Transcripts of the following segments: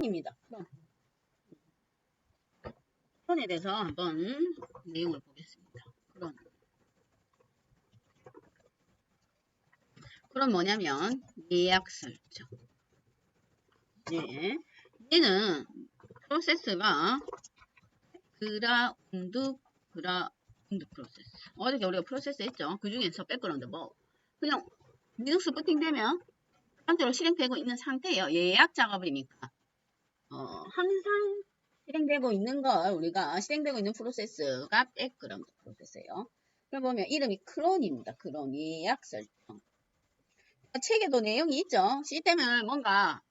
크론. 크론에 대해서 한번 내용을 보겠습니다. 크론. 그럼 뭐냐면 예약 설정. 네. 얘는 프로세스가 그라 운드 그라 운드 프로세스. 어저께 우리가 프로세스 했죠. 그 중에서 백그라운드 뭐 그냥 리눅스 부팅되면 현재로 실행되고 있는 상태예요. 예약 작업이니까. 어, 항상 실행되고 있는 걸 우리가 실행되고 있는 프로세스가 백그라운드 프로세스예요. 그럼 보면 이름이 크론입니다. 크론 예약 설정. 책에도 내용이 있죠. 시스템을 뭔가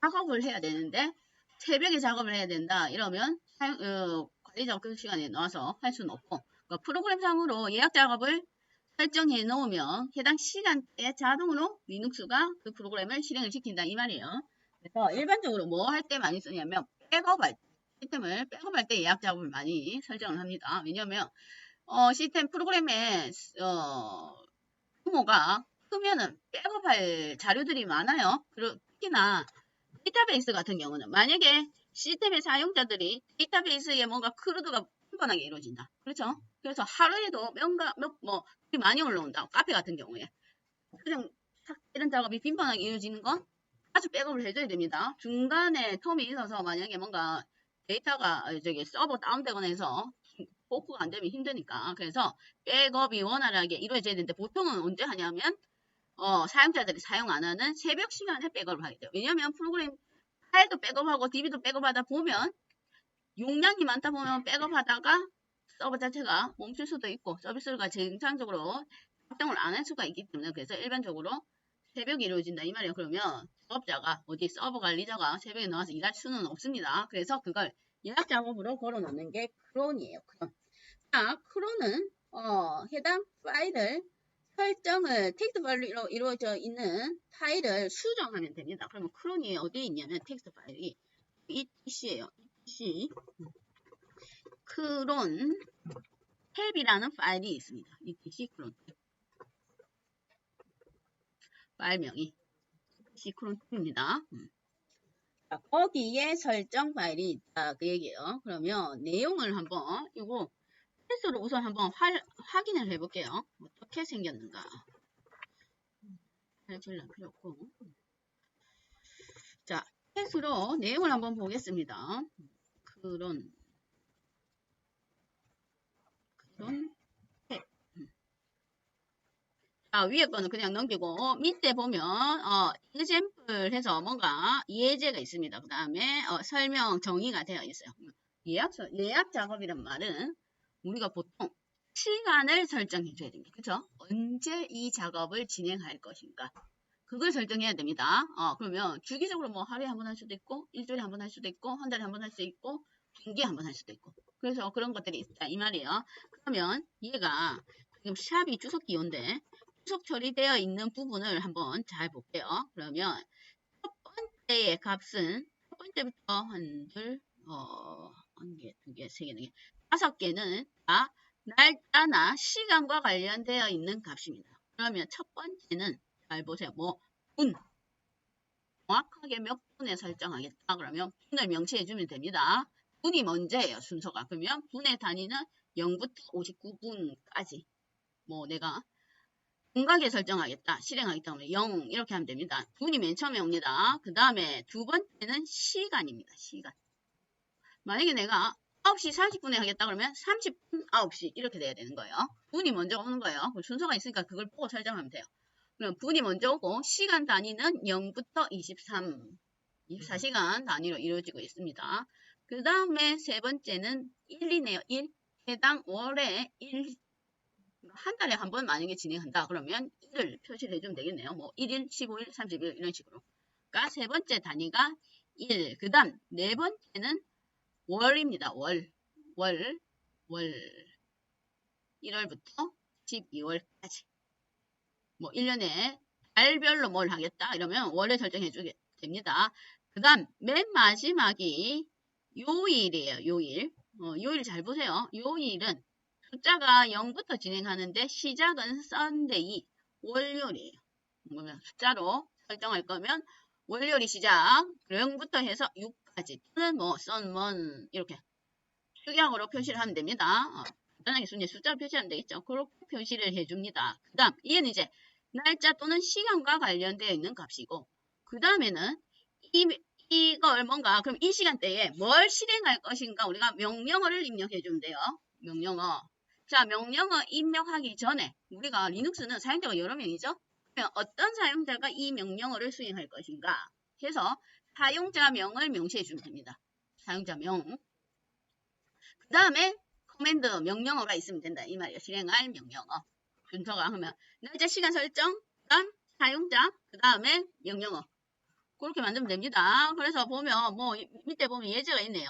작업을 해야 되는데 새벽에 작업을 해야 된다 이러면 사용- 어, 관리자 그 시간에 나와서 할 수는 없고 그러니까 프로그램상으로 예약 작업을 설정해 놓으면 해당 시간대에 자동으로 리눅스가 그 프로그램을 실행을 시킨다 이 말이에요. 그래서 일반적으로 뭐 할 때 많이 쓰냐면 백업할 때 시스템을 백업할 때 예약 작업을 많이 설정을 합니다. 왜냐하면 어, 시스템 프로그램의 어, 규모가 크면은 백업할 자료들이 많아요. 그리고 특히나 데이터베이스 같은 경우는 만약에 시스템의 사용자들이 데이터베이스에 뭔가 크루드가頻繁하게 이루어진다. 그렇죠? 그래서 하루에도 뭔가 몇뭐 많이 올라온다. 카페 같은 경우에 그냥 탁 이런 작업이 빈번하게 이루어지는 건 아주 백업을 해줘야 됩니다. 중간에 텀이 있어서 만약에 뭔가 데이터가 어, 저기 서버 다운되거나 해서 포크가 안 되면 힘드니까 그래서 백업이 원활하게 이루어져야 되는데 보통은 언제 하냐면 어, 사용자들이 사용 안 하는 새벽 시간에 백업을 하게 돼요. 왜냐면 프로그램 파일도 백업하고 DB도 백업하다 보면 용량이 많다 보면 백업하다가 서버 자체가 멈출 수도 있고 서비스가 정상적으로 작동을 안 할 수가 있기 때문에 그래서 일반적으로 새벽에 이루어진다 이 말이에요. 그러면 작업자가 어디 서버 관리자가 새벽에 나와서 일할 수는 없습니다. 그래서 그걸 예약 작업으로 걸어놓는 게 크론이에요. 크론. 자, 크론은 어, 해당 파일을 설정을 텍스트 파일로 이루어져 있는 파일을 수정하면 됩니다. 그러면 크론이 어디에 있냐면 텍스트 파일이 etc예요. etc 크론 탭이라는 파일이 있습니다. etc 크론 탭. 파일명이 etc 크론 탭입니다. 음. 자, 거기에 설정 파일이 있다 그 얘기예요. 그러면 내용을 한번 이거 테스트로 우선 한번 화, 확인을 해볼게요. 어떻게 생겼는가. 발질날 필요 없고. 자, 테스트로 내용을 한번 보겠습니다. 그런, 그런, 탭. 음. 자, 위에 거는 그냥 넘기고, 밑에 보면, 어, example 해서 뭔가 예제가 있습니다. 그 다음에, 어, 설명 정의가 되어 있어요. 예약, 예약 작업이란 말은 우리가 보통 시간을 설정해 줘야 됩니다. 그쵸? 언제 이 작업을 진행할 것인가. 그걸 설정해야 됩니다. 어, 그러면 주기적으로 뭐 하루에 한 번 할 수도 있고, 일주일에 한 번 할 수도 있고, 한 달에 한 번 할 수도 있고, 분기에 한 번 할 수도 있고. 그래서 그런 것들이 있다. 이 말이에요. 그러면 얘가 지금 샵이 주석 기호인데, 주석 처리되어 있는 부분을 한번 잘 볼게요. 그러면 첫 번째의 값은 첫 번째부터 한 둘, 어, 한 개, 두 개, 세 개, 네 개, 다섯 개는 다 날짜나 시간과 관련되어 있는 값입니다. 그러면 첫 번째는 잘 보세요. 뭐 분. 정확하게 몇 분에 설정하겠다. 그러면 분을 명시해 주면 됩니다. 분이 먼저예요. 순서가. 그러면 분의 단위는 0부터 59분까지. 뭐 내가 분각에 설정하겠다. 실행하겠다 하면 0 이렇게 하면 됩니다. 분이 맨 처음에 옵니다. 그 다음에 두 번째는 시간입니다. 시간. 만약에 내가 9시 40분에 하겠다 그러면 30분 9시 이렇게 돼야 되는 거예요. 분이 먼저 오는 거예요. 그 순서가 있으니까 그걸 보고 설정하면 돼요. 그럼 분이 먼저 오고 시간 단위는 0부터 23, 24시간 단위로 이루어지고 있습니다. 그 다음에 세 번째는 1이네요. 1. 해당 월에 1, 한 달에 한 번 만약에 진행한다. 그러면 1을 표시를 해주면 되겠네요. 뭐 1일, 15일, 30일 이런 식으로. 그러니까 세 번째 단위가 1. 그 다음 네 번째는 월입니다. 월. 월. 월. 1월부터 12월까지. 뭐 1년에 달별로 뭘 하겠다 이러면 월에 설정해 주게 됩니다. 그 다음 맨 마지막이 요일이에요. 요일. 어, 요일 잘 보세요. 요일은 숫자가 0부터 진행하는데 시작은 썬데이 월요일이에요. 숫자로 설정할 거면 월요일이 시작 0부터 해서 6까지 또는 뭐 썬먼 이렇게 축약으로 표시를 하면 됩니다. 어, 간단하게 순위 숫자로 표시하면 되겠죠. 그렇게 표시를 해줍니다. 그 다음 이는 이제 날짜 또는 시간과 관련되어 있는 값이고 그 다음에는 이, 이걸 뭔가 그럼 이 시간대에 뭘 실행할 것인가 우리가 명령어를 입력해 주면 돼요. 명령어. 자 명령어 입력하기 전에 우리가 리눅스는 사용자가 여러 명이죠. 그러면 어떤 사용자가 이 명령어를 수행할 것인가 해서 사용자명을 명시해 주면 됩니다. 사용자명. 그 다음에 커맨드 명령어가 있으면 된다. 이 말이에요. 실행할 명령어. 준서가 하면 날짜 시간 설정, 그 다음 사용자, 그 다음에 명령어. 그렇게 만들면 됩니다. 그래서 보면 뭐 밑에 보면 예제가 있네요.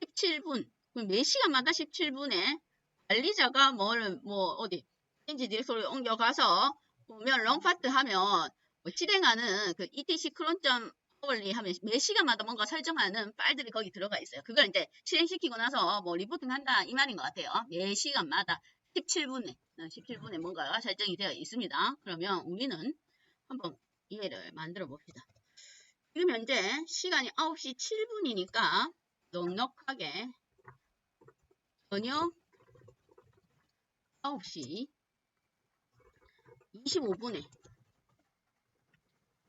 17분. 그럼 매 시간마다 17분에 관리자가 뭘 뭐 어디 엔지 디렉토리 옮겨가서 보면 롱파트 하면 뭐 실행하는 그 etc 크론점 어글리 하면 매 시간마다 뭔가 설정하는 파일들이 거기 들어가 있어요. 그걸 이제 실행시키고 나서 뭐 리포팅 한다 이 말인 것 같아요. 매 시간마다 17분에 17분에 뭔가가 설정이 되어 있습니다. 그러면 우리는 한번 이해를 만들어 봅시다. 지금 현재 시간이 9시 7분이니까 넉넉하게 저녁 9시. 25분에.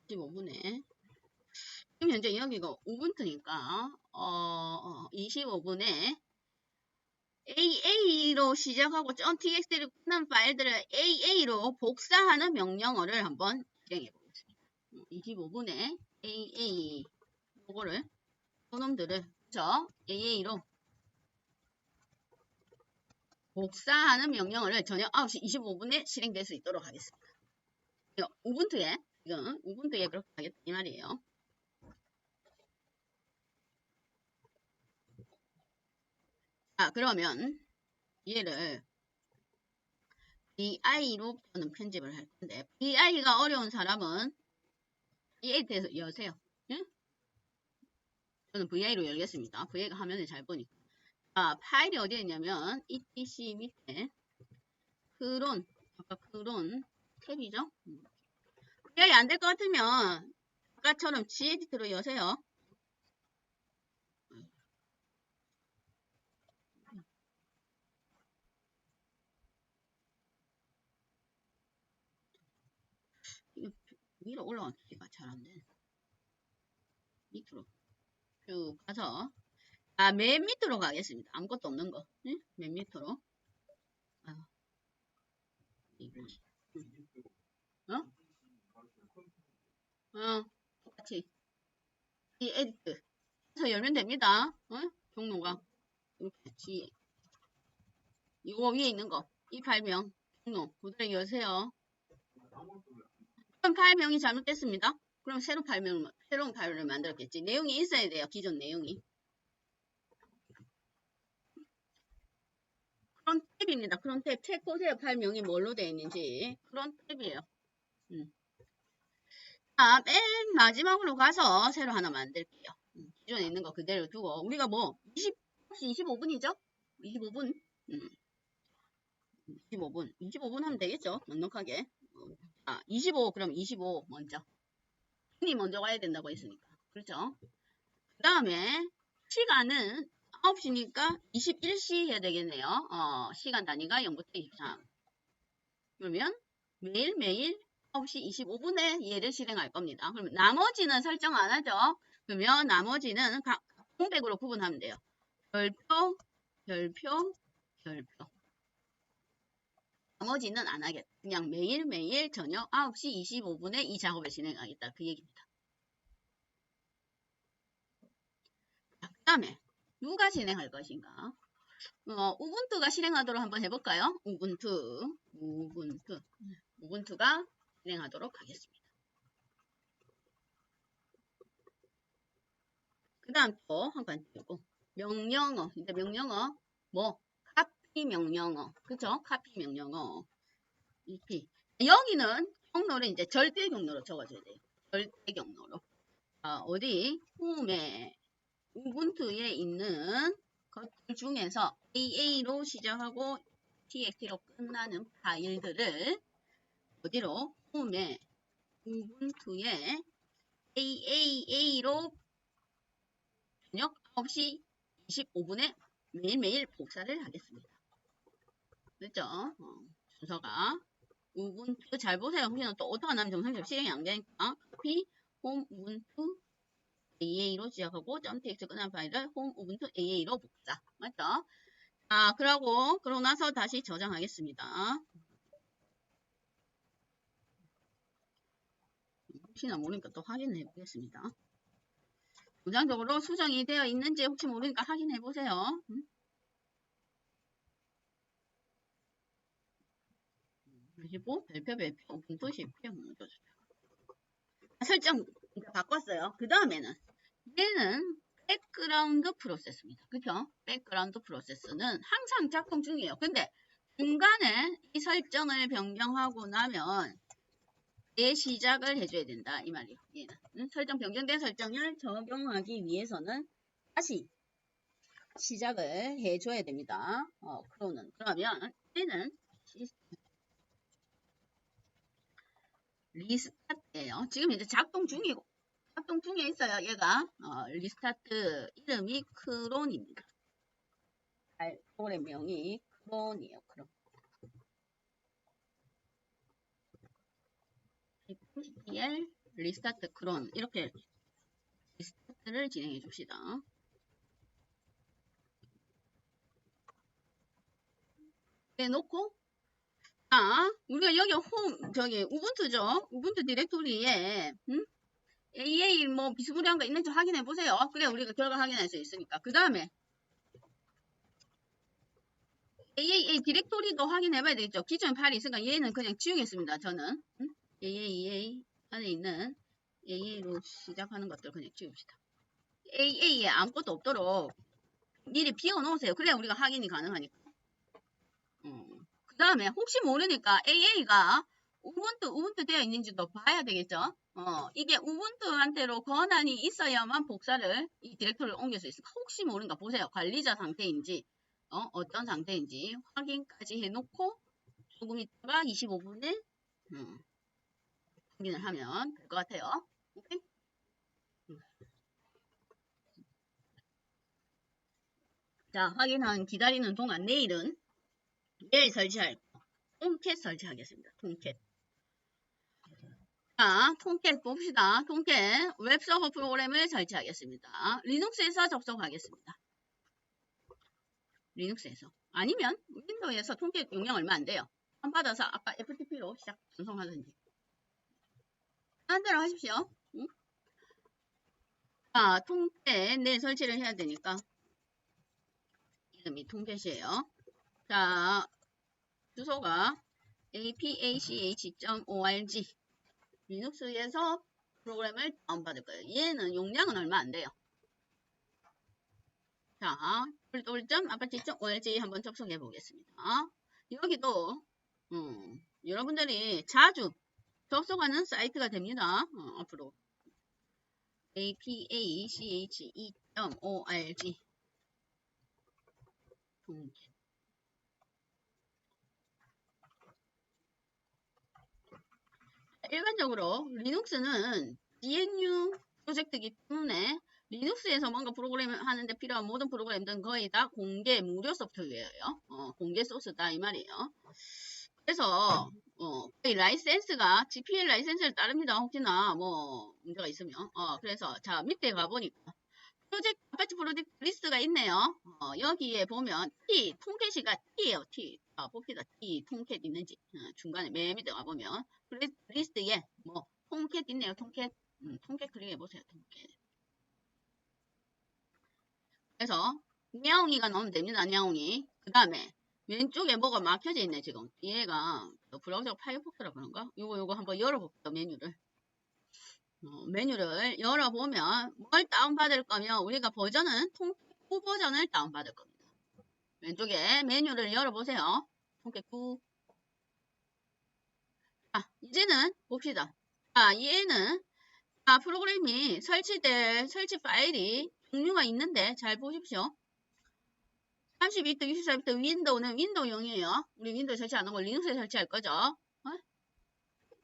25분에. 지금 현재 여기가 5분트니까 어, 25분에 AA로 시작하고 .txt로 끝난 파일들을 AA로 복사하는 명령어를 한번 실행해 보겠습니다. 25분에 AA 요거를 요놈들을 저 AA로 복사하는 명령어를 저녁 9시 25분에 실행될 수 있도록 하겠습니다. 우분투에 지금 우분투에 그렇게 하겠다 이 말이에요. 자 그러면 얘를 VI로 저는 편집을 할 건데 VI가 어려운 사람은 EAT에서 여세요. 예? 저는 VI로 열겠습니다. VI가 화면을 잘 보니까. 아, 파일이 어디에 있냐면 etc 밑에 크론 아까 크론 탭이죠. VI 안될 것 같으면 아까처럼 G에디트로 여세요. 위로 올라가기가 잘 안 돼. 밑으로 쭉 가서 아, 맨 밑으로 가겠습니다. 아무것도 없는 거. 응? 맨 밑으로. 아. 어? 어, 똑같이. 이 에디트. 해서 열면 됩니다. 어? 경로가. 이렇게. 이거 위에 있는 거. 이 발명. 경로. 그대로 여세요. 그럼 파일명이 잘못됐습니다. 그럼 새로 발명, 새로운 파일을 만들었겠지. 내용이 있어야 돼요. 기존 내용이. 그런 탭입니다. 그런 탭. 책 보세요. 파일명이 뭘로 되어 있는지. 그런 탭이에요. 음. 자, 맨 마지막으로 가서 새로 하나 만들게요. 음. 기존에 있는 거 그대로 두고. 우리가 뭐, 20, 25분이죠? 25분. 음. 25분. 25분 하면 되겠죠? 넉넉하게. 아, 25 그럼 25 먼저. 이 먼저 와야 된다고 했으니까. 그렇죠? 그 다음에 시간은 9시니까 21시 해야 되겠네요. 어, 시간 단위가 0부터 23. 그러면 매일매일 9시 25분에 얘를 실행할 겁니다. 그러면 나머지는 설정 안 하죠. 그러면 나머지는 각 공백으로 구분하면 돼요. 별표, 별표, 별표. 나머지는 안 하겠다. 그냥 매일매일 저녁 9시 25분에 이 작업을 진행하겠다. 그 얘기입니다. 그 다음에 누가 진행할 것인가? 어, 우분투가 실행하도록 한번 해볼까요? 우분투, 우분투, 우분투가 진행하도록 하겠습니다. 그 다음 또한번 띄고 명령어, 이제 명령어 뭐 카피 명령어. 그쵸? 카피 명령어. EP. 여기는 경로를 이제 절대 경로로 적어줘야 돼요. 절대 경로로. 아, 어디? 홈에 우분투에 있는 것들 중에서 AA로 시작하고 TXT로 끝나는 파일들을 어디로? 홈에 우분투에 AAA로 저녁 9시 25분에 매일매일 복사를 하겠습니다. 됐죠? 어, 순서가 우분투 잘 보세요. 혹시나 또 오타가 나면 정상적으로 실행이 안 되니까 copy 홈 우분투 AA로 시작하고 .txt 끝난 파일을 홈 우분투 AA로 복사. 맞죠? 자, 그러고 그러고 나서 다시 저장하겠습니다. 혹시나 모르니까 또 확인해 보겠습니다. 우선적으로 수정이 되어 있는지 혹시 모르니까 확인해 보세요. 음? 그리고 별표 별표 분도 실표 설정 이제 바꿨어요. 그 다음에는 얘는 백그라운드 프로세스입니다. 그죠? 백그라운드 프로세스는 항상 작동 중이에요. 근데 중간에 이 설정을 변경하고 나면 재시작을 해줘야 된다. 이 말이에요. 얘는. 응? 설정 변경된 설정을 적용하기 위해서는 다시 시작을 해줘야 됩니다. 어, 그러는 그러면 얘는 리스타트예요. 지금 이제 작동 중이고 작동 중에 있어요. 얘가 어, 리스타트 이름이 크론입니다. 프로그램명이 크론이에요. 크론. CTL 리스타트 크론 이렇게 리스타트를 진행해 줍시다. 해놓고 자 우리가 여기 홈 저기 우분투죠. 우분투 디렉토리에 음? AA 뭐 비스무리한 거 있는지 확인해 보세요. 그래 우리가 결과 확인할 수 있으니까. 그 다음에 AAA 디렉토리도 확인해 봐야 되겠죠. 기존 파일이 있으니까 얘는 그냥 지우겠습니다. 저는 음? AAA 안에 있는 AA로 시작하는 것들 그냥 지웁시다. AA에 아무것도 없도록 미리 비워놓으세요. 그래야 우리가 확인이 가능하니까. 음. 그 다음에 혹시 모르니까 AA가 우분투, 우분투 되어 있는지도 봐야 되겠죠. 어, 이게 우분투한테로 권한이 있어야만 복사를 이 디렉터리를 옮길 수 있으니까 혹시 모르니까 보세요. 관리자 상태인지 어, 어떤 상태인지 확인까지 해놓고 조금 있다가 25분에 음, 확인을 하면 될 것 같아요. 오케이? 자, 확인한 기다리는 동안 내일은 내일 설치할 통캣 설치하겠습니다. 통캣. 자, 통캣 봅시다. 통캣 웹서버 프로그램을 설치하겠습니다. 리눅스에서 접속하겠습니다. 리눅스에서. 아니면 윈도우에서 통캣 용량 얼마 안 돼요. 안 받아서 아까 FTP로 시작 전송하든지. 딴 대로 하십시오. 응? 자, 통캣 내일 설치를 해야 되니까 이름이 통캣이에요. 자, 주소가 apach.org 리눅스에서 프로그램을 다운받을 거예요. 얘는 용량은 얼마 안 돼요. 자, 아파트.org 한번 접속해 보겠습니다. 여기도 음, 여러분들이 자주 접속하는 사이트가 됩니다. 어, 앞으로 apache.org 통계 일반적으로 리눅스는 GNU 프로젝트이기 때문에 리눅스에서 뭔가 프로그램을 하는데 필요한 모든 프로그램들은 거의 다 공개 무료 소프트웨어예요. 어, 공개 소스다 이 말이에요. 그래서 어, 거의 라이센스가 GPL 라이센스를 따릅니다. 혹시나 뭐 문제가 있으면 어, 그래서 자 밑에 가보니까 프로젝트 아파트 프로젝트 리스트가 있네요. 어, 여기에 보면 T 통캣이가 T예요. T 아, 봅시다. T 통캣 있는지 어, 중간에 맨 밑에 가보면 리스트에 뭐 통캣 있네요. 통캣 음, 통캣 클릭해 보세요. 통캣 그래서 냐옹이가 넣으면 됩니다. 냐옹이 그 다음에 왼쪽에 뭐가 막혀져 있네 지금 얘가 브라우저 파이어폭스라 그런가? 요거 요거 한번 열어볼게요 메뉴를 어, 메뉴를 열어보면 뭘 다운받을 거면 우리가 버전은 통계9 버전을 다운받을 겁니다. 왼쪽에 메뉴를 열어보세요. 통계9 자, 이제는 봅시다. 자, 얘는 자, 프로그램이 설치될 설치 파일이 종류가 있는데 잘 보십시오. 32비트, 64비트 윈도우는 윈도우용이에요. 우리 윈도우 설치 안 하고 리눅스에 설치할 거죠. 어?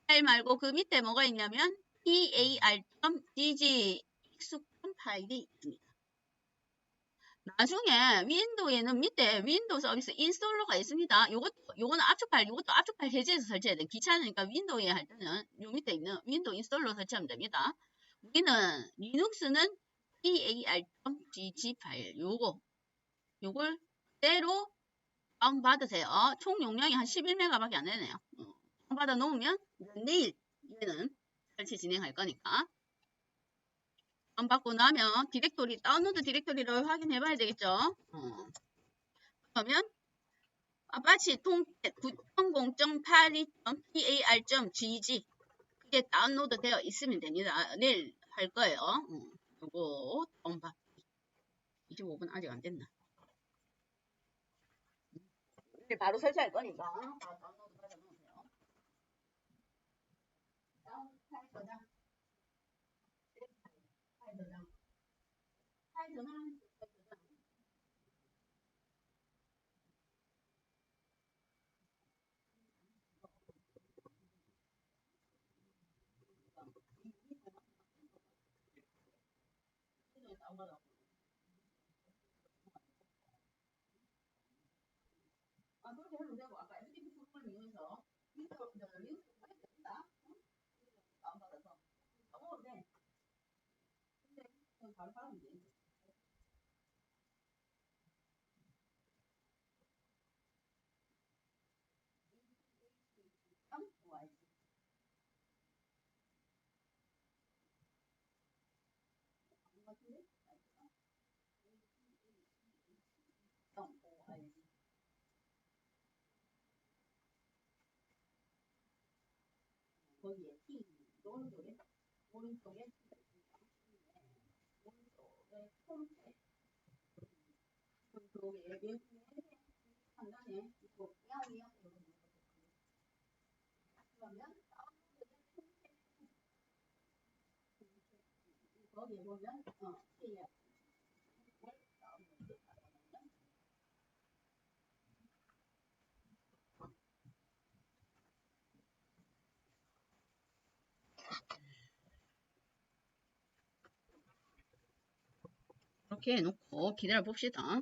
파일 말고 그 밑에 뭐가 있냐면 par.gg 익숙한 파일이 있습니다. 나중에 윈도우에는 밑에 윈도우 서비스 인스톨러가 있습니다. 요것도 요거는 압축 파일, 요것도 압축 파일 해제해서 설치해야 돼. 귀찮으니까 윈도우에 할 때는 요 밑에 있는 윈도우 인스톨러 설치하면 됩니다. 우리는 리눅스는 par.gg 파일 요거 요걸 그대로 다운 받으세요. 총 용량이 한 11메가밖에 안 되네요. 어, 다운 받아 놓으면 내일 얘는 설치 진행할 거니까 다운 받고 나면 디렉토리 다운로드 디렉토리를 확인해 봐야 되겠죠. 어. 그러면 아파치 통캣 9.0.82.par.gg 그게 다운로드 되어 있으면 됩니다. 내일 할 거예요. 어. 요거 다운받기 25분 아직 안 됐나? 바로 설치할 거니까 바로 다운로드 받아 놓으세요. 다운 저장 파일 저장 아, 그렇게 해도 되고, 아까 FTP 프로그램 이용해서 저, 링크 보내도 됩니다. 응? 다운받아서. 어, 네. 근데, 바로 받으면 돼. 거기에 T 오른쪽에 오른쪽에. 오른쪽에 홈페 오른쪽에 왼쪽에 상단에 이거 야위야 이렇게 그러면 거기에 보면 어 T야 이렇게 해놓고 기다려 봅시다.